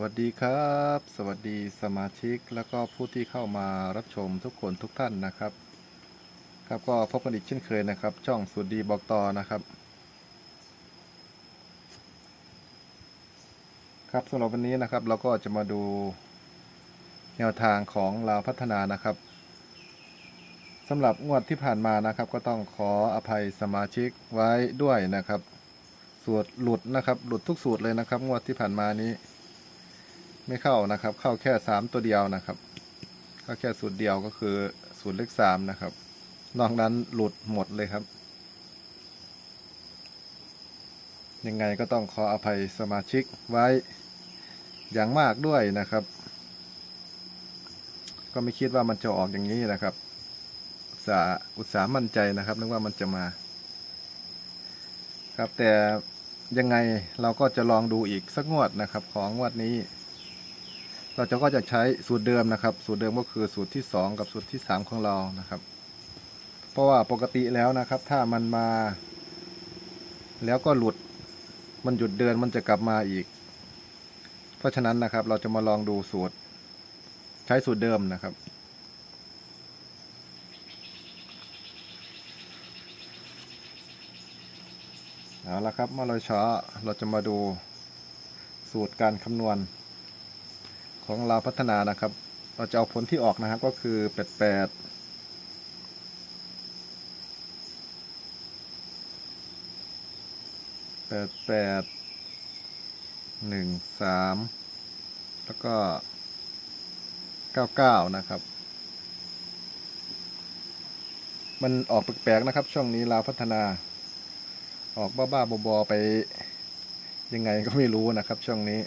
วัสดีครับ สวัสดีสมาชิกแล้วก็ผู้ที่เข้ามารับชมทุกคนทุกท่านนะครับ ครับก็พบกันอีกเช่นเคยนะครับ ช่องสุดดีบอกต่อนะครับ ครับสำหรับวันนี้นะครับเราก็จะมาดูแนวทางของเราวพัฒนานะครับสำหรับงวดที่ผ่านมานะครับ ก็ต้องขออภัยสมาชิกไว้ด้วยนะครับสูตรหลุดนะครับ หลุดทุกสูตรเลยนะครับ งวดที่ผ่านมานี้ ไม่เข้านะครับ เข้าแค่สามตัวเดียวนะครับ เข้าแค่สูตรเดียวก็คือสูตรเลขสามนะครับนอกนั้นหลุดหมดเลยครับ ยังไงก็ต้องขออภัยสมาชิกไว้อย่างมากด้วยนะครับ ก็ไม่คิดว่ามันจะออกอย่างนี้นะครับอุตสาอุตสาหมั่นใจนะครับนึกว่ามันจะมา ครับแต่ยังไงเราก็จะลองดูอีกสักงวดนะครับ ของงวดนี้ เราจะก็จะใช้สูตรเดิมนะครับ สูตรเดิมก็คือสูตรที่ 2 กับสูตรที่ 3 ของเรานะครับ เพราะว่าปกติแล้วนะครับ ถ้ามันมา แล้วก็หลุดมันหยุดเดินมันจะกลับมาอีก เพราะฉะนั้นนะครับ เราจะมาลองดูสูตร ใช้สูตรเดิมนะครับเอาละครับเมื่อเราช้าเราจะมาดูสูตรการคำนวณ ของเราพัฒนานะครับ เราจะเอาผลที่ออกนะครับก็คือแปดแปดแปดแปดหนึ่งสามแล้วก็เก้าเก้านะครับ มันออกแปลกๆนะครับ ช่วงนี้เราวพัฒนา ออกบ้าๆบอๆไปยังไงก็ไม่รู้นะครับ ช่วงนี้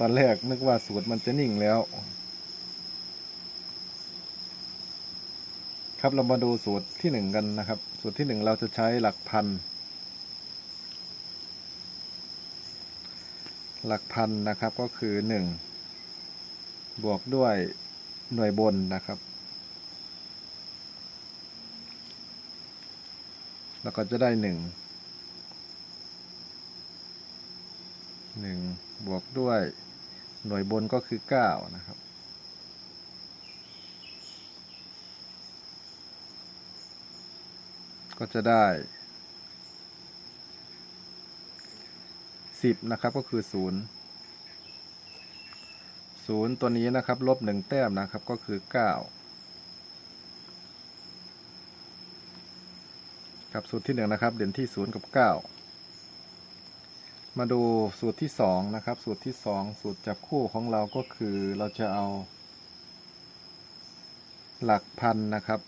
ตอนแรกนึกว่าสูตรมันจะนิ่งแล้ว ครับเรามาดูสูตรที่หนึ่งกันนะครับ สูตรที่หนึ่งเราจะใช้หลักพัน หลักพันนะครับก็คือหนึ่งบวกด้วยหน่วยบนนะครับ แล้วก็จะได้หนึ่ง หนึ่งบวกด้วยหน่วยบนก็คือเก้านะครับ ก็จะได้สิบนะครับก็คือศูนย์ศูนย์ตัวนี้นะครับ ลบหนึ่งแต้มนะครับก็คือเก้าครับสูตรที่หนึ่งนะครับ เด่นที่ศูนย์กับเก้า มาดูสูตรที่สองนะครับ สูตรที่สองสูตรจับคู่ของเราก็คือเราจะเอา หลักพันนะครับ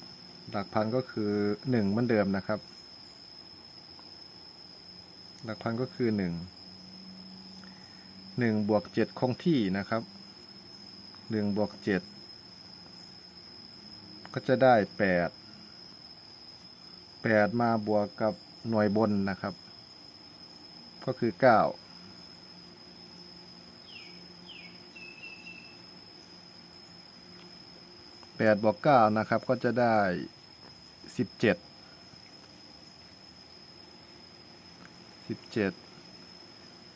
หลักพันก็คือหนึ่งเหมือนเดิมนะครับ หลักพันก็คือหนึ่งหนึ่งบวกเจ็ดคงที่นะครับหนึ่งบวกเจ็ดก็จะได้แปดแปดมาบวกกับหน่วยบนนะครับ ก็คือเก้าแปดบวกเก้านะครับ ก็จะได้สิบเจ็ดสิบเจ็ด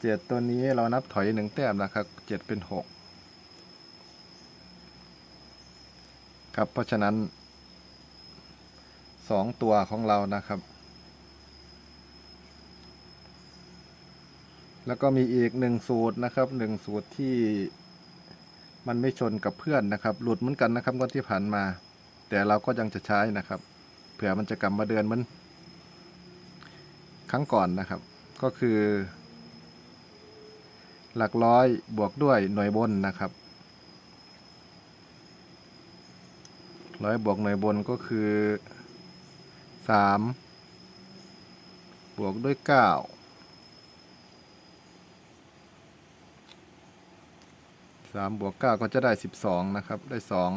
เจ็ดตัวนี้เรานับถอยหนึ่งแต้มนะครับเจ็ดเป็นหกครับ เพราะฉะนั้นสองตัวของเรานะครับ แล้วก็มีอีกหนึ่งสูตรนะครับหนึ่งสูตรที่มันไม่ชนกับเพื่อนนะครับ หลุดเหมือนกันนะครับงวดที่ผ่านมา แต่เราก็ยังจะใช้นะครับ เผื่อมันจะกลับมาเดือนเหมือนครั้งก่อนนะครับ ก็คือ หลักร้อยบวกด้วยหน่วยบนนะครับ ร้อยบวกหน่วยบนก็คือสามบวกด้วยเก้า สามบวกเก้าก็จะได้สิบสองนะครับ ได้สอง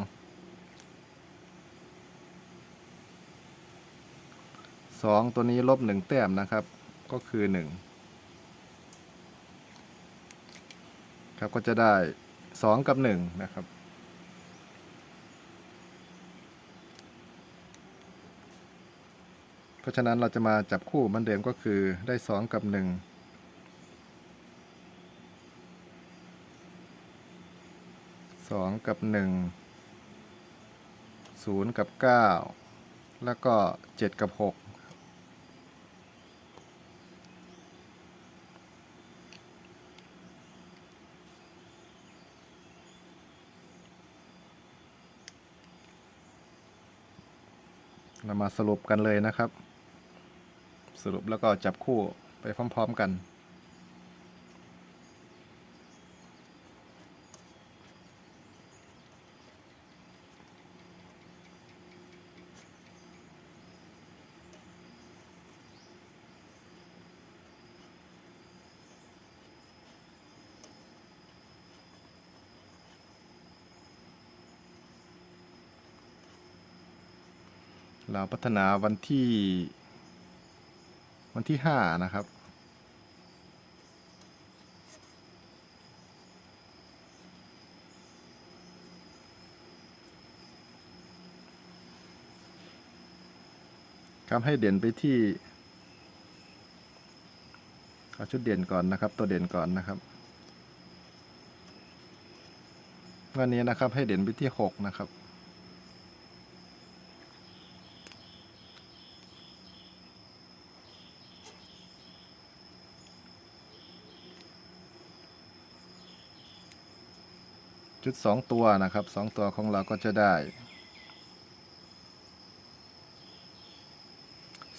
สองตัวนี้ลบหนึ่งแต้มนะครับ ก็คือหนึ่งครับก็จะได้สองกับหนึ่งนะครับเพราะฉะนั้นเราจะมาจับคู่มันเดิมก็คือได้สองกับหนึ่ง องกับหนึ่งศูนย์กับเก้าแล้วก็เจ็ดกับหกเรามาสรุปกันเลยนะครับ สรุปแล้วก็จับคู่ไปพร้อม ๆ กัน เราพัฒนาวันที่ วันที่ห้านะครับ ครับให้เด่นไปที่เอาชุดเด่นก่อนนะครับ ตัวเด่นก่อนนะครับวันนี้นะครับให้เด่นไปที่หกนะครับ จุดสองตัวนะครับสองตัวของเราก็จะได้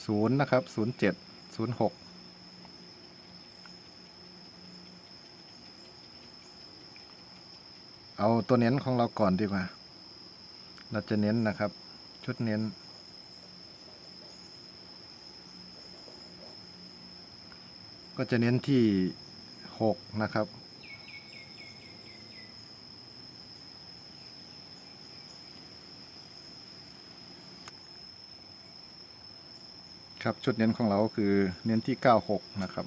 ศูนย์นะครับศูนย์เจ็ดศูนย์หกเอาตัวเน้นของเราก่อนดีกว่า เราจะเน้นนะครับ ชุดเน้น ก็จะเน้นที่หกนะครับ ครับชุดเน้นของเราคือเน้นที่ 96 นะครับ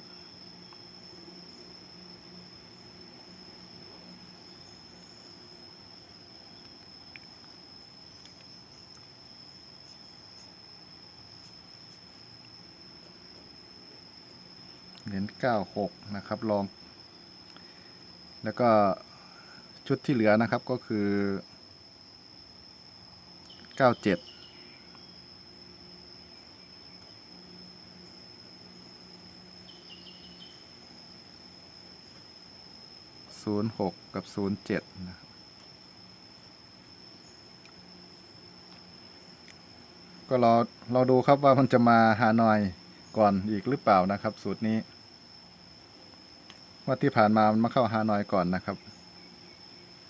เน้น 96 นะครับลอง แล้วก็ชุดที่เหลือนะครับก็คือ 97 ศูนย์หกกับศูนะครับ ก็รอเราดูครับว่ามันจะมาหาหน่อยก่อนอีกหรือเปล่านะครับ สูตรนี้ว่าที่ผ่านมามันมาเข้าหาหน่อยก่อนนะครับ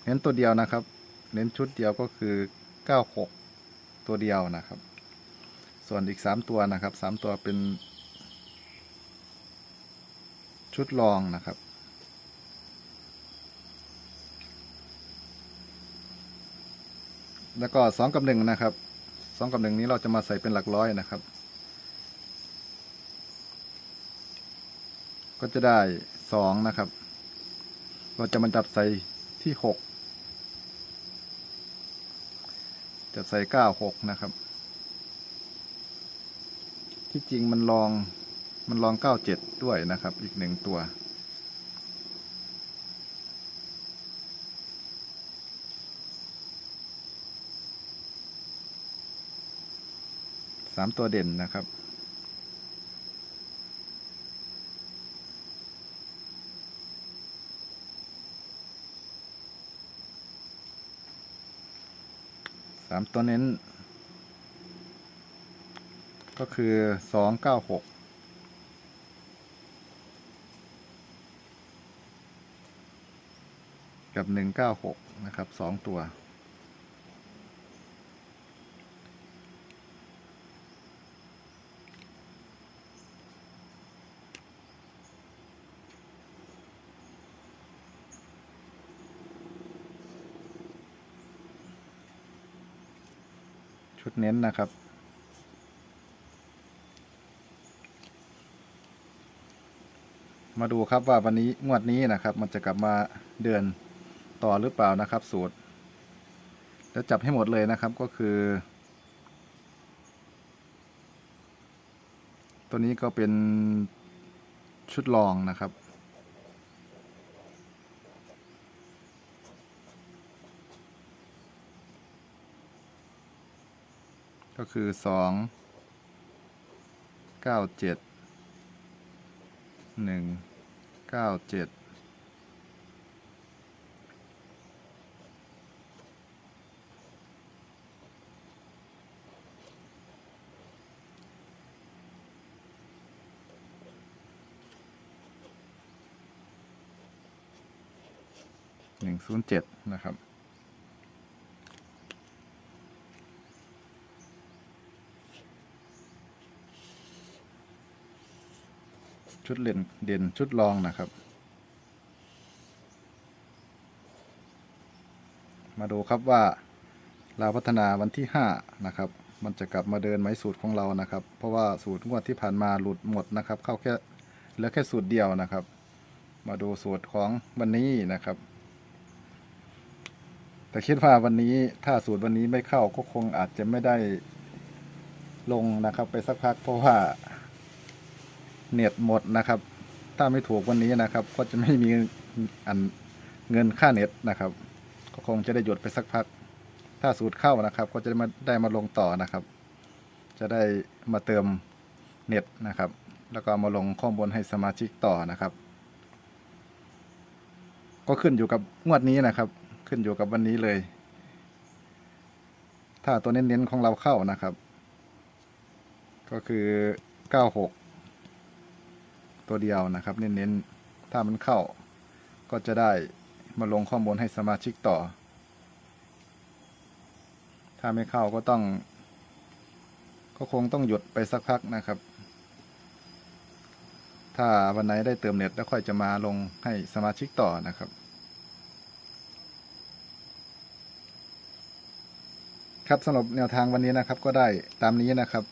เน้นตัวเดียวนะครับ เน้นชุดเดียวก็คือเก้าหกตัวเดียวนะครับ ส่วนอีกสามตัวนะครับสามตัวเป็นชุดรองนะครับ แล้วก็สองกับหนึ่งนะครับสองกับหนึ่งนี้เราจะมาใส่เป็นหลักร้อยนะครับ ก็จะได้สองนะครับ เราจะมาจับใส่ที่หกจับใส่เก้าหกนะครับ ที่จริงมันลองมันลองเก้าเจ็ดด้วยนะครับ อีกหนึ่งตัว สามตัวเด่นนะครับ สามตัวเน้น ก็คือสองเก้าหกกับหนึ่งเก้าหกนะครับสองตัว ชุดเน้นนะครับ มาดูครับว่าวันนี้งวดนี้นะครับ มันจะกลับมาเดือนต่อหรือเปล่านะครับ สูตรแล้วจับให้หมดเลยนะครับก็คือ ตัวนี้ก็เป็นชุดรองนะครับ ก็คือสองเก้าเจ็ดหนึ่งเก้าเจ็ดหนึ่งศูนย์เจ็ดนะครับ ชุดเล่นเด่นชุดรองนะครับ มาดูครับว่าเราพัฒนาวันที่ห้านะครับ มันจะกลับมาเดินไหมสูตรของเรานะครับ เพราะว่าสูตรงวดที่ผ่านมาหลุดหมดนะครับ เข้าแค่เหลือแค่สูตรเดียวนะครับ มาดูสูตรของวันนี้นะครับ แต่คิดว่าวันนี้ถ้าสูตรวันนี้ไม่เข้าก็คงอาจจะไม่ได้ลงนะครับไปสักพักเพราะว่า เน็ตหมดนะครับ ถ้าไม่ถูกวันนี้นะครับ ก็จะไม่มีอันเงินค่าเน็ตนะครับ ก็คงจะได้หยุดไปสักพัก ถ้าสูตรเข้านะครับ ก็จะได้มาได้มาลงต่อนะครับ จะได้มาเติมเน็ตนะครับ แล้วก็มาลงข้อมูลให้สมาชิกต่อนะครับ ก็ขึ้นอยู่กับงวดนี้นะครับ ขึ้นอยู่กับวันนี้เลย ถ้าตัวเน้นๆของเราเข้านะครับ ก็คือ 96 ตัวเดียวนะครับ เน้นๆ ถ้ามันเข้า ก็จะได้มาลงข้อมูลให้สมาชิกต่อ ถ้าไม่เข้าก็ต้อง ก็คงต้องหยุดไปสักพักนะครับ ถ้าวันไหนได้เติมเน็ตแล้วค่อยจะมาลงให้สมาชิกต่อนะครับครับสำหรับแนวทางวันนี้นะครับก็ได้ตามนี้นะครับ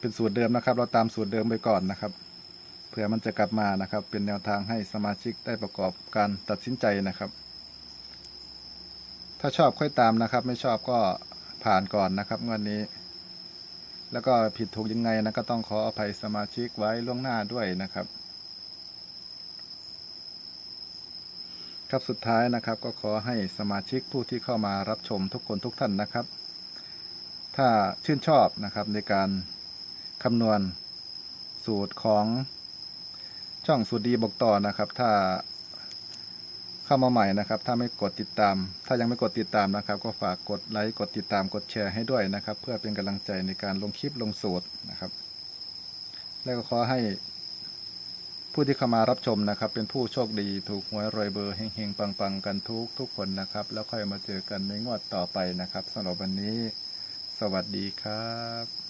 เป็นสูตรเดิมนะครับ เราตามสูตรเดิมไปก่อนนะครับ เผื่อมันจะกลับมานะครับ เป็นแนวทางให้สมาชิกได้ประกอบการตัดสินใจนะครับ ถ้าชอบค่อยตามนะครับ ไม่ชอบก็ผ่านก่อนนะครับงวันนี้ แล้วก็ผิดถูกยังไงนะก็ต้องขออภัยสมาชิกไว้ล่วงหน้าด้วยนะครับ ครับสุดท้ายนะครับ ก็ขอให้สมาชิกผู้ที่เข้ามารับชมทุกคนทุกท่านนะครับ ถ้าชื่นชอบนะครับในการคำนวณสูตรของ ช่องสูตรดีบอกต่อนะครับ ถ้าเข้ามาใหม่นะครับ ถ้าไม่กดติดตาม ถ้ายังไม่กดติดตามนะครับ ก็ฝากกดไลค์กดติดตามกดแชร์ให้ด้วยนะครับ เพื่อเป็นกำลังใจในการลงคลิปลงสูตรนะครับ และก็ขอให้ผู้ที่เข้ามารับชมนะครับ เป็นผู้โชคดีถูกหวยรวยเบอร์เฮงๆปังๆกันทุกทุกคนนะครับ แล้วค่อยมาเจอกันในงวดต่อไปนะครับสำหรับวันนี้ สวัสดีครับ